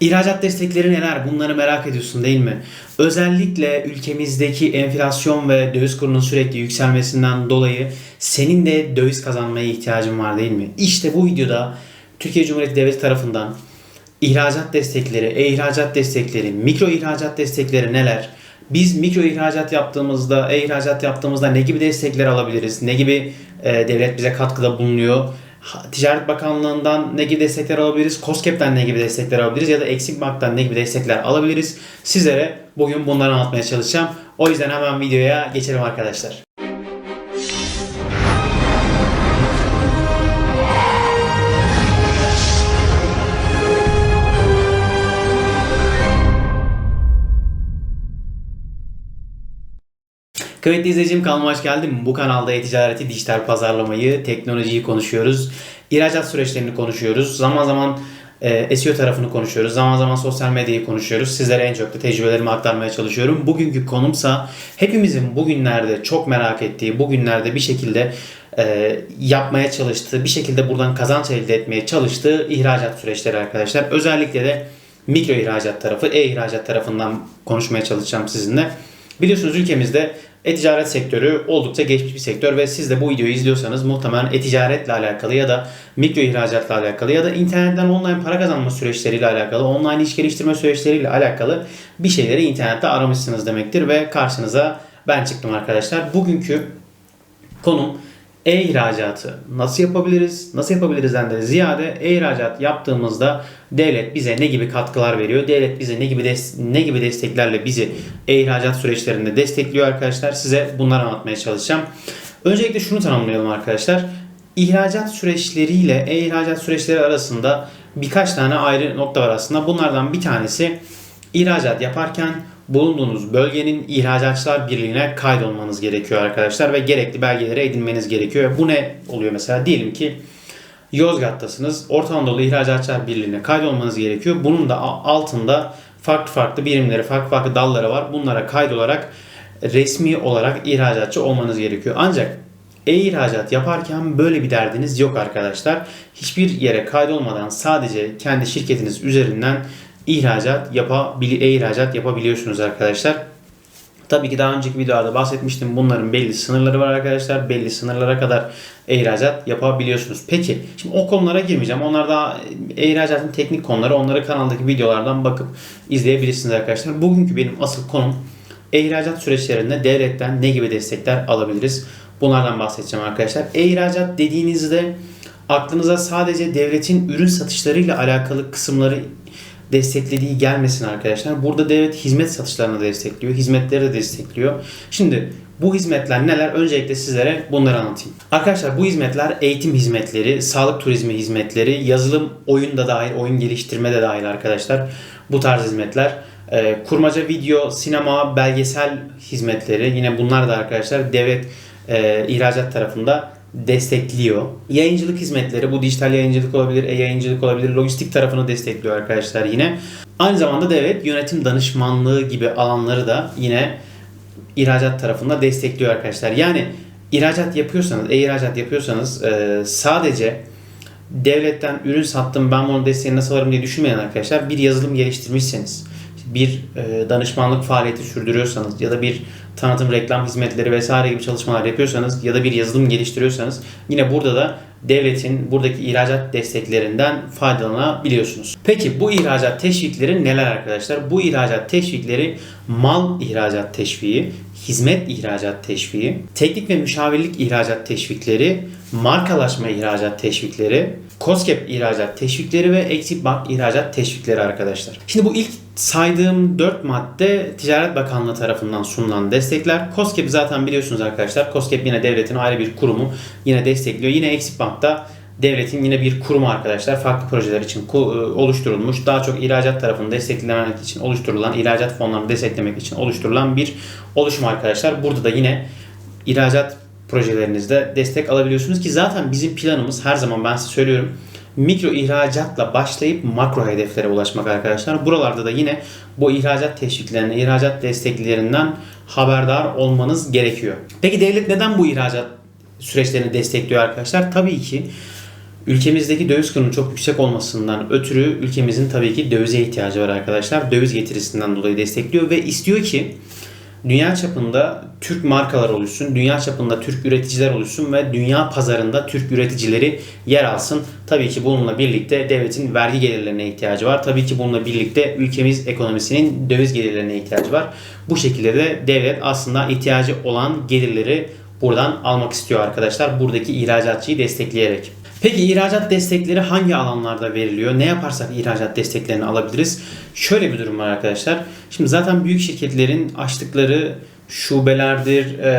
İhracat destekleri neler? Bunları merak ediyorsun değil mi? Özellikle ülkemizdeki enflasyon ve döviz kurunun sürekli yükselmesinden dolayı senin de döviz kazanmaya ihtiyacın var değil mi? İşte bu videoda Türkiye Cumhuriyeti Devleti tarafından ihracat destekleri, e-ihracat destekleri, mikro ihracat destekleri neler? Biz mikro ihracat yaptığımızda, e-ihracat yaptığımızda ne gibi destekler alabiliriz? Ne gibi e, devlet bize katkıda bulunuyor? Ticaret Bakanlığı'ndan ne gibi destekler alabiliriz? COSGAP'ten ne gibi destekler alabiliriz? Ya da Exim Bank'tan ne gibi destekler alabiliriz? Sizlere bugün bunları anlatmaya çalışacağım. O yüzden hemen videoya geçelim arkadaşlar. Kıymetli izleyicim kanalıma hoş geldin. Bu kanalda e-ticareti, dijital pazarlamayı, teknolojiyi konuşuyoruz. İhracat süreçlerini konuşuyoruz. Zaman zaman e, SEO tarafını konuşuyoruz. Zaman zaman sosyal medyayı konuşuyoruz. Sizlere en çok da tecrübelerimi aktarmaya çalışıyorum. Bugünkü konumsa hepimizin bugünlerde çok merak ettiği, bugünlerde bir şekilde e, yapmaya çalıştığı, bir şekilde buradan kazanç elde etmeye çalıştığı ihracat süreçleri arkadaşlar. Özellikle de mikro ihracat tarafı, e-ihracat tarafından konuşmaya çalışacağım sizinle. Biliyorsunuz ülkemizde e-ticaret sektörü oldukça geçmiş bir sektör ve siz de bu videoyu izliyorsanız muhtemelen e-ticaretle alakalı ya da mikro ihracatla alakalı ya da internetten online para kazanma süreçleriyle alakalı, online iş geliştirme süreçleriyle alakalı bir şeyleri internette aramışsınız demektir ve karşınıza ben çıktım arkadaşlar. Bugünkü konum e-ihracatı nasıl yapabiliriz? Nasıl yapabilirizden de ziyade e-ihracat yaptığımızda devlet bize ne gibi katkılar veriyor? Devlet bize ne gibi des- ne gibi desteklerle bizi e-ihracat süreçlerinde destekliyor arkadaşlar? Size bunları anlatmaya çalışacağım. Öncelikle şunu tanımlayalım arkadaşlar. İhracat süreçleriyle e-ihracat süreçleri arasında birkaç tane ayrı nokta var aslında. Bunlardan bir tanesi ihracat yaparken bulunduğunuz bölgenin ihracatçılar birliğine kaydolmanız gerekiyor arkadaşlar ve gerekli belgeleri edinmeniz gerekiyor. Bu ne oluyor mesela? Diyelim ki Yozgat'tasınız. Orta Anadolu İhracatçılar Birliği'ne kaydolmanız gerekiyor. Bunun da altında farklı farklı birimleri, farklı farklı dalları var. Bunlara kaydolarak resmi olarak ihracatçı olmanız gerekiyor. Ancak e-ihracat yaparken böyle bir derdiniz yok arkadaşlar. Hiçbir yere kaydolmadan sadece kendi şirketiniz üzerinden ihracat yapabili e-ihracat yapabiliyorsunuz arkadaşlar. Tabii ki daha önceki videolarda bahsetmiştim. Bunların belli sınırları var arkadaşlar. Belli sınırlara kadar e-ihracat yapabiliyorsunuz. Peki şimdi o konulara girmeyeceğim. Onlar daha e-ihracatın teknik konuları. Onları kanaldaki videolardan bakıp izleyebilirsiniz arkadaşlar. Bugünkü benim asıl konum e-ihracat süreçlerinde devletten ne gibi destekler alabiliriz? Bunlardan bahsedeceğim arkadaşlar. E-ihracat dediğinizde aklınıza sadece devletin ürün satışlarıyla alakalı kısımları desteklediği gelmesin arkadaşlar. Burada devlet hizmet satışlarını destekliyor. Hizmetleri de destekliyor. Şimdi bu hizmetler neler? Öncelikle sizlere bunları anlatayım. Arkadaşlar bu hizmetler eğitim hizmetleri, sağlık turizmi hizmetleri, yazılım, oyun da dahil, oyun geliştirme de dahil arkadaşlar. Bu tarz hizmetler. Ee, kurmaca video, sinema, belgesel hizmetleri yine bunlar da arkadaşlar devlet e, ihracat tarafında destekliyor. Yayıncılık hizmetleri bu dijital yayıncılık olabilir, e-yayıncılık olabilir, lojistik tarafını destekliyor arkadaşlar yine. Aynı zamanda devlet yönetim danışmanlığı gibi alanları da yine ihracat tarafında destekliyor arkadaşlar. Yani ihracat yapıyorsanız, e-ihracat yapıyorsanız e, sadece devletten ürün sattım ben bunun desteğini nasıl alırım diye düşünmeyen arkadaşlar bir yazılım geliştirmişseniz bir e, danışmanlık faaliyeti sürdürüyorsanız ya da bir tanıtım reklam hizmetleri vesaire gibi çalışmalar yapıyorsanız ya da bir yazılım geliştiriyorsanız yine burada da devletin buradaki ihracat desteklerinden faydalanabiliyorsunuz. Peki bu ihracat teşvikleri neler arkadaşlar? Bu ihracat teşvikleri mal ihracat teşviği, hizmet ihracat teşviği, teknik ve müşavirlik ihracat teşvikleri, markalaşma ihracat teşvikleri, COSGAP ihracat teşvikleri ve Exit Bank ihracat teşvikleri arkadaşlar. Şimdi bu ilk saydığım 4 madde Ticaret Bakanlığı tarafından sunulan destekler. COSGAP zaten biliyorsunuz arkadaşlar. COSGAP yine devletin ayrı bir kurumu. Yine destekliyor. Yine Exit Bank'ta devletin yine bir kurumu arkadaşlar. Farklı projeler için e, oluşturulmuş. Daha çok ihracat tarafını desteklemek için oluşturulan, ihracat fonlarını desteklemek için oluşturulan bir oluşum arkadaşlar. Burada da yine ihracat projelerinizde destek alabiliyorsunuz ki zaten bizim planımız her zaman ben size söylüyorum mikro ihracatla başlayıp makro hedeflere ulaşmak arkadaşlar. Buralarda da yine bu ihracat teşviklerine, ihracat desteklerinden haberdar olmanız gerekiyor. Peki devlet neden bu ihracat süreçlerini destekliyor arkadaşlar? Tabii ki Ülkemizdeki döviz kurunun çok yüksek olmasından ötürü ülkemizin tabii ki dövize ihtiyacı var arkadaşlar. Döviz getirisinden dolayı destekliyor ve istiyor ki dünya çapında Türk markalar oluşsun, dünya çapında Türk üreticiler oluşsun ve dünya pazarında Türk üreticileri yer alsın. Tabii ki bununla birlikte devletin vergi gelirlerine ihtiyacı var. Tabii ki bununla birlikte ülkemiz ekonomisinin döviz gelirlerine ihtiyacı var. Bu şekilde de devlet aslında ihtiyacı olan gelirleri buradan almak istiyor arkadaşlar. Buradaki ihracatçıyı destekleyerek. Peki ihracat destekleri hangi alanlarda veriliyor? Ne yaparsak ihracat desteklerini alabiliriz? Şöyle bir durum var arkadaşlar. Şimdi zaten büyük şirketlerin açtıkları şubelerdir, e,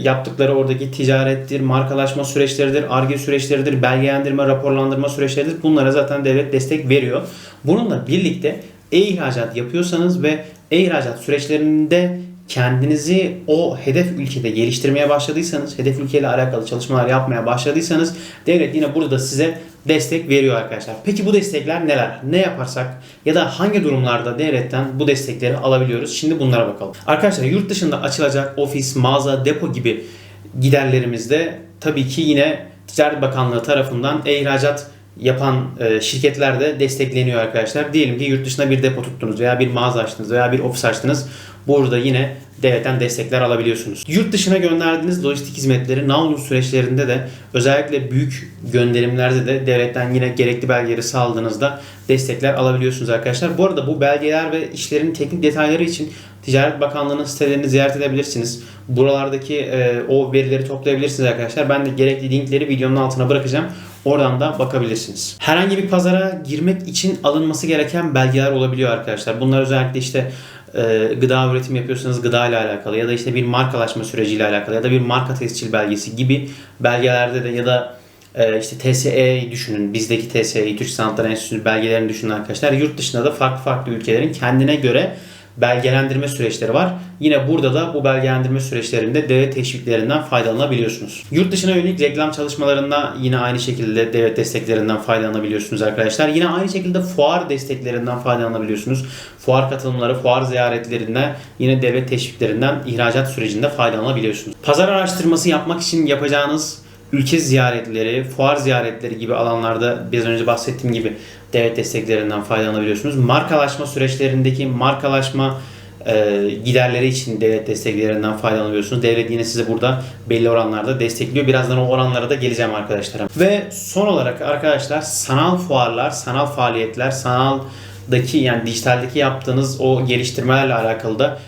yaptıkları oradaki ticarettir, markalaşma süreçleridir, arge süreçleridir, belgelendirme, raporlandırma süreçleridir. Bunlara zaten devlet destek veriyor. Bununla birlikte e-ihracat yapıyorsanız ve e-ihracat süreçlerinde kendinizi o hedef ülkede geliştirmeye başladıysanız, hedef ülkeyle alakalı çalışmalar yapmaya başladıysanız devlet yine burada da size destek veriyor arkadaşlar. Peki bu destekler neler? Ne yaparsak ya da hangi durumlarda devletten bu destekleri alabiliyoruz? Şimdi bunlara bakalım. Arkadaşlar yurt dışında açılacak ofis, mağaza, depo gibi giderlerimizde tabii ki yine Ticaret Bakanlığı tarafından e-ihracat yapan e, şirketler de destekleniyor arkadaşlar. Diyelim ki yurt dışında bir depo tuttunuz veya bir mağaza açtınız veya bir ofis açtınız. Burada yine devletten destekler alabiliyorsunuz. Yurt dışına gönderdiğiniz lojistik hizmetleri Navlun süreçlerinde de özellikle büyük gönderimlerde de devletten yine gerekli belgeleri sağladığınızda destekler alabiliyorsunuz arkadaşlar. Bu arada bu belgeler ve işlerin teknik detayları için Ticaret Bakanlığı'nın sitelerini ziyaret edebilirsiniz. Buralardaki e, o verileri toplayabilirsiniz arkadaşlar. Ben de gerekli linkleri videonun altına bırakacağım. Oradan da bakabilirsiniz. Herhangi bir pazara girmek için alınması gereken belgeler olabiliyor arkadaşlar. Bunlar özellikle işte e, gıda üretim yapıyorsanız gıda ile alakalı ya da işte bir markalaşma süreciyle alakalı ya da bir marka tescil belgesi gibi belgelerde de ya da e, işte TSE düşünün. Bizdeki TSE'yi Türk Sanatlar Enstitüsü belgelerini düşünün arkadaşlar. Yurt dışında da farklı farklı ülkelerin kendine göre belgelendirme süreçleri var. Yine burada da bu belgelendirme süreçlerinde devlet teşviklerinden faydalanabiliyorsunuz. Yurt dışına yönelik reklam çalışmalarında yine aynı şekilde devlet desteklerinden faydalanabiliyorsunuz arkadaşlar. Yine aynı şekilde fuar desteklerinden faydalanabiliyorsunuz. Fuar katılımları, fuar ziyaretlerinden yine devlet teşviklerinden ihracat sürecinde faydalanabiliyorsunuz. Pazar araştırması yapmak için yapacağınız ülke ziyaretleri, fuar ziyaretleri gibi alanlarda biraz önce bahsettiğim gibi devlet desteklerinden faydalanabiliyorsunuz. Markalaşma süreçlerindeki markalaşma e, giderleri için devlet desteklerinden faydalanıyorsunuz. Devlet yine size burada belli oranlarda destekliyor. Birazdan o oranlara da geleceğim arkadaşlar. Ve son olarak arkadaşlar sanal fuarlar, sanal faaliyetler, sanaldaki yani dijitaldeki yaptığınız o geliştirmelerle alakalı da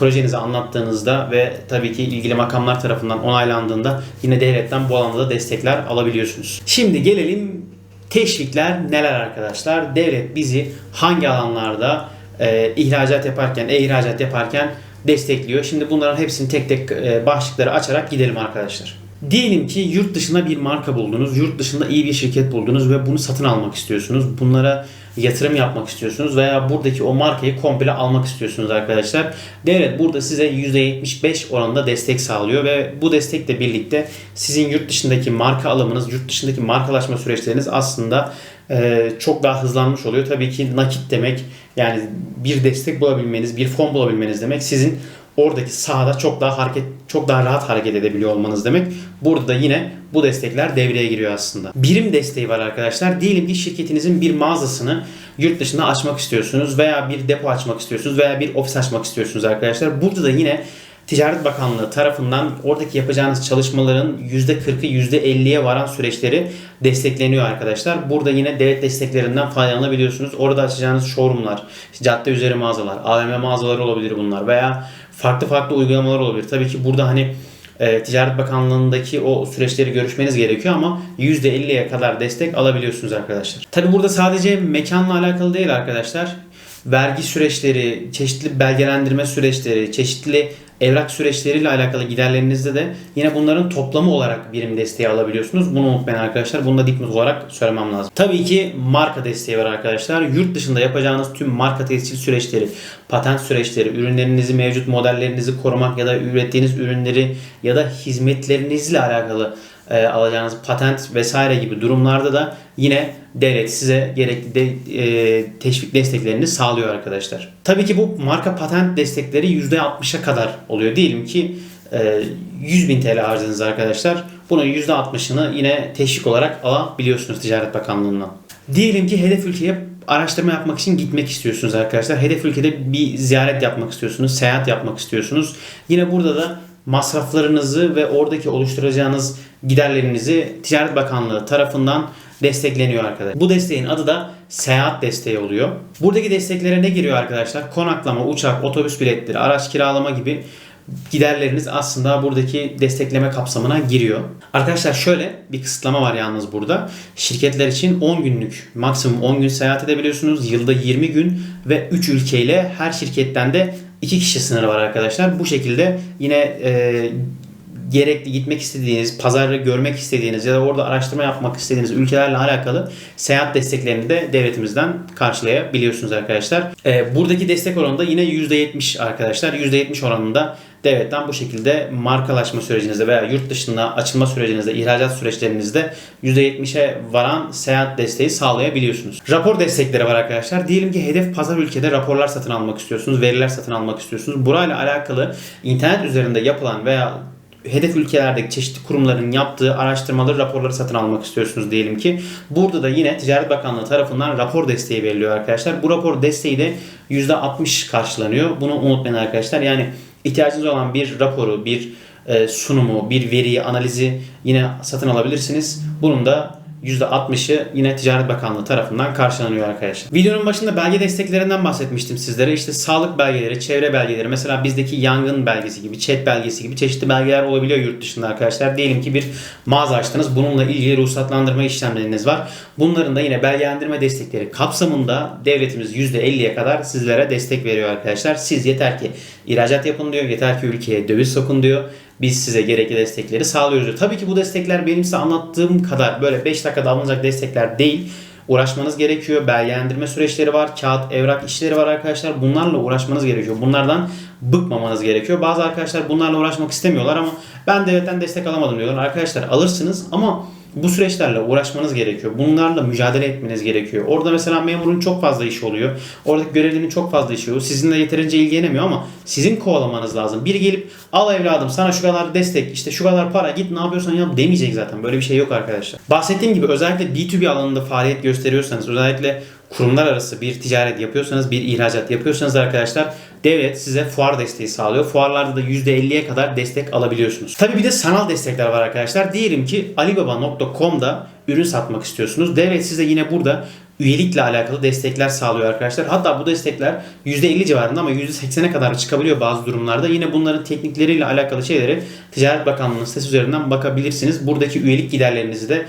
projenizi anlattığınızda ve tabii ki ilgili makamlar tarafından onaylandığında yine devletten bu alanda da destekler alabiliyorsunuz. Şimdi gelelim teşvikler neler arkadaşlar? Devlet bizi hangi alanlarda e, ihracat yaparken, e-ihracat yaparken destekliyor. Şimdi bunların hepsini tek tek e, başlıkları açarak gidelim arkadaşlar. Diyelim ki yurt dışında bir marka buldunuz, yurt dışında iyi bir şirket buldunuz ve bunu satın almak istiyorsunuz. Bunlara yatırım yapmak istiyorsunuz veya buradaki o markayı komple almak istiyorsunuz arkadaşlar. Devlet burada size %75 oranında destek sağlıyor ve bu destekle birlikte sizin yurt dışındaki marka alımınız, yurt dışındaki markalaşma süreçleriniz aslında çok daha hızlanmış oluyor. Tabii ki nakit demek yani bir destek bulabilmeniz, bir fon bulabilmeniz demek sizin oradaki sahada çok daha hareket çok daha rahat hareket edebiliyor olmanız demek. Burada da yine bu destekler devreye giriyor aslında. Birim desteği var arkadaşlar. Diyelim ki şirketinizin bir mağazasını yurt dışında açmak istiyorsunuz veya bir depo açmak istiyorsunuz veya bir ofis açmak istiyorsunuz arkadaşlar. Burada da yine Ticaret Bakanlığı tarafından oradaki yapacağınız çalışmaların %40'ı %50'ye varan süreçleri destekleniyor arkadaşlar. Burada yine devlet desteklerinden faydalanabiliyorsunuz. Orada açacağınız showroomlar, cadde üzeri mağazalar, AVM mağazaları olabilir bunlar veya farklı farklı uygulamalar olabilir. Tabii ki burada hani e, Ticaret Bakanlığı'ndaki o süreçleri görüşmeniz gerekiyor ama %50'ye kadar destek alabiliyorsunuz arkadaşlar. Tabii burada sadece mekanla alakalı değil arkadaşlar. Vergi süreçleri, çeşitli belgelendirme süreçleri, çeşitli evrak süreçleriyle alakalı giderlerinizde de yine bunların toplamı olarak birim desteği alabiliyorsunuz. Bunu unutmayın arkadaşlar. Bunu da dipnot olarak söylemem lazım. Tabii ki marka desteği var arkadaşlar. Yurt dışında yapacağınız tüm marka tescil süreçleri, patent süreçleri, ürünlerinizi, mevcut modellerinizi korumak ya da ürettiğiniz ürünleri ya da hizmetlerinizle alakalı e, alacağınız patent vesaire gibi durumlarda da yine devlet size gerekli de, e, teşvik desteklerini sağlıyor arkadaşlar. Tabii ki bu marka patent destekleri %60'a kadar oluyor. Diyelim ki e, 100 bin TL harcadınız arkadaşlar. Bunun %60'ını yine teşvik olarak alabiliyorsunuz Ticaret Bakanlığı'ndan. Diyelim ki hedef ülkeye araştırma yapmak için gitmek istiyorsunuz arkadaşlar. Hedef ülkede bir ziyaret yapmak istiyorsunuz, seyahat yapmak istiyorsunuz. Yine burada da masraflarınızı ve oradaki oluşturacağınız giderlerinizi Ticaret Bakanlığı tarafından destekleniyor arkadaşlar. Bu desteğin adı da seyahat desteği oluyor. Buradaki desteklere ne giriyor arkadaşlar? Konaklama, uçak, otobüs biletleri, araç kiralama gibi giderleriniz aslında buradaki destekleme kapsamına giriyor. Arkadaşlar şöyle bir kısıtlama var yalnız burada. Şirketler için 10 günlük maksimum 10 gün seyahat edebiliyorsunuz. Yılda 20 gün ve 3 ülkeyle her şirketten de 2 kişi sınırı var arkadaşlar. Bu şekilde yine e, gerekli gitmek istediğiniz, pazarı görmek istediğiniz ya da orada araştırma yapmak istediğiniz ülkelerle alakalı seyahat desteklerini de devletimizden karşılayabiliyorsunuz arkadaşlar. Ee, buradaki destek oranı da yine %70 arkadaşlar. %70 oranında devletten bu şekilde markalaşma sürecinizde veya yurt dışında açılma sürecinizde, ihracat süreçlerinizde %70'e varan seyahat desteği sağlayabiliyorsunuz. Rapor destekleri var arkadaşlar. Diyelim ki hedef pazar ülkede raporlar satın almak istiyorsunuz, veriler satın almak istiyorsunuz. Burayla alakalı internet üzerinde yapılan veya hedef ülkelerdeki çeşitli kurumların yaptığı araştırmaları, raporları satın almak istiyorsunuz diyelim ki. Burada da yine Ticaret Bakanlığı tarafından rapor desteği veriliyor arkadaşlar. Bu rapor desteği de %60 karşılanıyor. Bunu unutmayın arkadaşlar. Yani ihtiyacınız olan bir raporu, bir e, sunumu, bir veriyi, analizi yine satın alabilirsiniz. Bunun da %60'ı yine Ticaret Bakanlığı tarafından karşılanıyor arkadaşlar. Videonun başında belge desteklerinden bahsetmiştim sizlere. İşte sağlık belgeleri, çevre belgeleri, mesela bizdeki yangın belgesi gibi, çet belgesi gibi çeşitli belgeler olabiliyor yurt dışında arkadaşlar. Diyelim ki bir mağaza açtınız. Bununla ilgili ruhsatlandırma işlemleriniz var. Bunların da yine belgelendirme destekleri kapsamında devletimiz %50'ye kadar sizlere destek veriyor arkadaşlar. Siz yeter ki ihracat yapın diyor, yeter ki ülkeye döviz sokun diyor biz size gerekli destekleri sağlıyoruz diyor. Tabii ki bu destekler benim size anlattığım kadar böyle 5 dakikada alınacak destekler değil. Uğraşmanız gerekiyor. Belgelendirme süreçleri var. Kağıt, evrak işleri var arkadaşlar. Bunlarla uğraşmanız gerekiyor. Bunlardan bıkmamanız gerekiyor. Bazı arkadaşlar bunlarla uğraşmak istemiyorlar ama ben devletten destek alamadım diyorlar. Arkadaşlar alırsınız ama bu süreçlerle uğraşmanız gerekiyor. Bunlarla mücadele etmeniz gerekiyor. Orada mesela memurun çok fazla işi oluyor. Oradaki görevlinin çok fazla işi oluyor. Sizinle yeterince ilgilenemiyor ama sizin kovalamanız lazım. Biri gelip al evladım sana şu kadar destek işte şu kadar para git ne yapıyorsan yap demeyecek zaten. Böyle bir şey yok arkadaşlar. Bahsettiğim gibi özellikle B2B alanında faaliyet gösteriyorsanız özellikle kurumlar arası bir ticaret yapıyorsanız, bir ihracat yapıyorsanız arkadaşlar devlet size fuar desteği sağlıyor. Fuarlarda da %50'ye kadar destek alabiliyorsunuz. Tabi bir de sanal destekler var arkadaşlar. Diyelim ki alibaba.com'da ürün satmak istiyorsunuz. Devlet size yine burada üyelikle alakalı destekler sağlıyor arkadaşlar. Hatta bu destekler %50 civarında ama %80'e kadar çıkabiliyor bazı durumlarda. Yine bunların teknikleriyle alakalı şeyleri Ticaret Bakanlığı'nın sitesi üzerinden bakabilirsiniz. Buradaki üyelik giderlerinizi de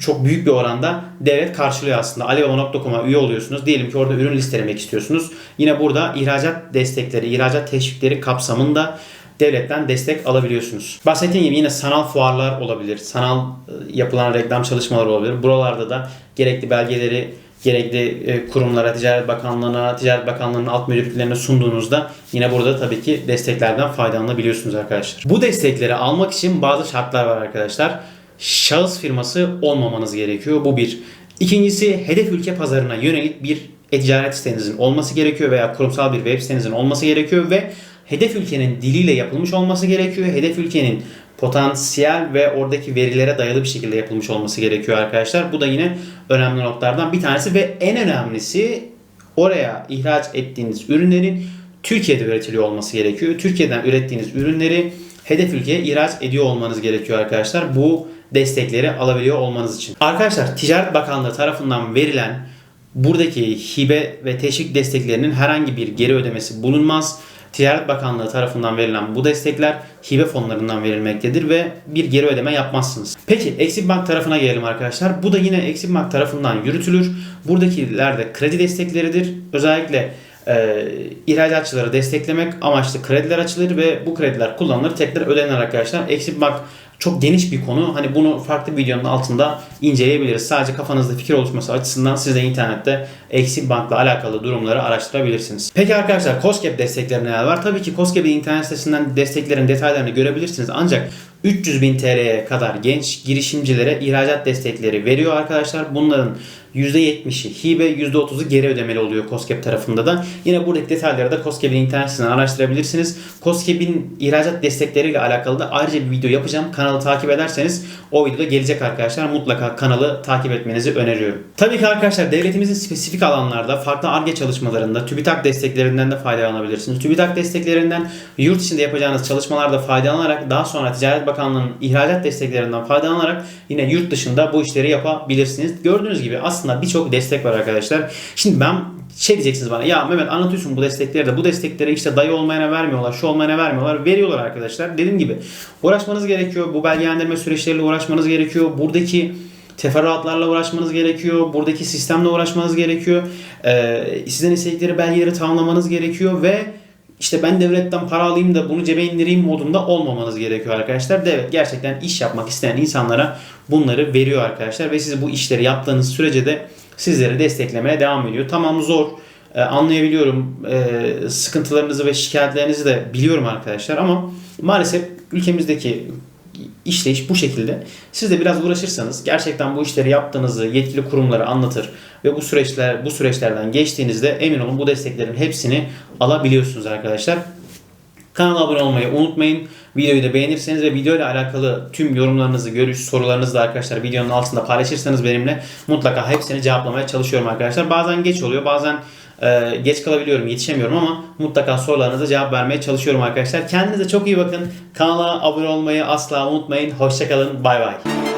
çok büyük bir oranda devlet karşılıyor aslında. Alibaba.com'a üye oluyorsunuz. Diyelim ki orada ürün listelemek istiyorsunuz. Yine burada ihracat destekleri, ihracat teşvikleri kapsamında devletten destek alabiliyorsunuz. Bahsettiğim gibi yine sanal fuarlar olabilir. Sanal e, yapılan reklam çalışmaları olabilir. Buralarda da gerekli belgeleri gerekli e, kurumlara, Ticaret Bakanlığı'na, Ticaret Bakanlığı'nın alt müdürlüklerine sunduğunuzda yine burada tabii ki desteklerden faydalanabiliyorsunuz arkadaşlar. Bu destekleri almak için bazı şartlar var arkadaşlar. Şahıs firması olmamanız gerekiyor. Bu bir. İkincisi hedef ülke pazarına yönelik bir e-ticaret sitenizin olması gerekiyor veya kurumsal bir web sitenizin olması gerekiyor ve hedef ülkenin diliyle yapılmış olması gerekiyor. Hedef ülkenin potansiyel ve oradaki verilere dayalı bir şekilde yapılmış olması gerekiyor arkadaşlar. Bu da yine önemli noktalardan bir tanesi ve en önemlisi oraya ihraç ettiğiniz ürünlerin Türkiye'de üretiliyor olması gerekiyor. Türkiye'den ürettiğiniz ürünleri hedef ülkeye ihraç ediyor olmanız gerekiyor arkadaşlar. Bu destekleri alabiliyor olmanız için. Arkadaşlar Ticaret Bakanlığı tarafından verilen buradaki hibe ve teşvik desteklerinin herhangi bir geri ödemesi bulunmaz. Ticaret Bakanlığı tarafından verilen bu destekler hibe fonlarından verilmektedir ve bir geri ödeme yapmazsınız. Peki Exim Bank tarafına gelelim arkadaşlar. Bu da yine Exim Bank tarafından yürütülür. Buradakiler de kredi destekleridir. Özellikle e, ihracatçıları desteklemek amaçlı krediler açılır ve bu krediler kullanılır. Tekrar ödenir arkadaşlar. Exim Bank çok geniş bir konu. Hani bunu farklı videonun altında inceleyebiliriz. Sadece kafanızda fikir oluşması açısından siz de internette Exim Bank'la alakalı durumları araştırabilirsiniz. Peki arkadaşlar COSGAP destekleri neler var? Tabii ki COSGAP'in internet sitesinden desteklerin detaylarını görebilirsiniz. Ancak 300 bin TL'ye kadar genç girişimcilere ihracat destekleri veriyor arkadaşlar. Bunların %70'i hibe, %30'u geri ödemeli oluyor COSGAP tarafında da. Yine buradaki detayları da COSGAP'in internet sitesinden araştırabilirsiniz. COSGAP'in ihracat destekleriyle alakalı da ayrıca bir video yapacağım. Kanalı takip ederseniz o videoda gelecek arkadaşlar. Mutlaka kanalı takip etmenizi öneriyorum. Tabii ki arkadaşlar devletimizin spesifik alanlarda farklı ARGE çalışmalarında TÜBİTAK desteklerinden de faydalanabilirsiniz. TÜBİTAK desteklerinden yurt içinde yapacağınız çalışmalarda faydalanarak daha sonra Ticaret Bakanlığı'nın ihracat desteklerinden faydalanarak yine yurt dışında bu işleri yapabilirsiniz. Gördüğünüz gibi aslında birçok destek var arkadaşlar. Şimdi ben şey diyeceksiniz bana ya Mehmet anlatıyorsun bu destekleri de bu destekleri işte dayı olmayana vermiyorlar şu olmayana vermiyorlar. Veriyorlar arkadaşlar. Dediğim gibi uğraşmanız gerekiyor. Bu belgelendirme süreçleriyle uğraşmanız gerekiyor. Buradaki teferruatlarla uğraşmanız gerekiyor. Buradaki sistemle uğraşmanız gerekiyor. Ee, sizden istedikleri belgeleri tamamlamanız gerekiyor ve işte ben devletten para alayım da bunu cebe indireyim modunda olmamanız gerekiyor arkadaşlar. Devlet gerçekten iş yapmak isteyen insanlara bunları veriyor arkadaşlar ve siz bu işleri yaptığınız sürece de sizleri desteklemeye devam ediyor. Tamam zor. Ee, anlayabiliyorum. Ee, sıkıntılarınızı ve şikayetlerinizi de biliyorum arkadaşlar ama maalesef ülkemizdeki işleyiş bu şekilde. Siz de biraz uğraşırsanız gerçekten bu işleri yaptığınızı yetkili kurumlara anlatır ve bu süreçler bu süreçlerden geçtiğinizde emin olun bu desteklerin hepsini alabiliyorsunuz arkadaşlar. Kanala abone olmayı unutmayın. Videoyu da beğenirseniz ve video ile alakalı tüm yorumlarınızı, görüş, sorularınızı da arkadaşlar videonun altında paylaşırsanız benimle mutlaka hepsini cevaplamaya çalışıyorum arkadaşlar. Bazen geç oluyor, bazen e, geç kalabiliyorum, yetişemiyorum ama mutlaka sorularınıza cevap vermeye çalışıyorum arkadaşlar. Kendinize çok iyi bakın. Kanala abone olmayı asla unutmayın. Hoşçakalın. Bay bay.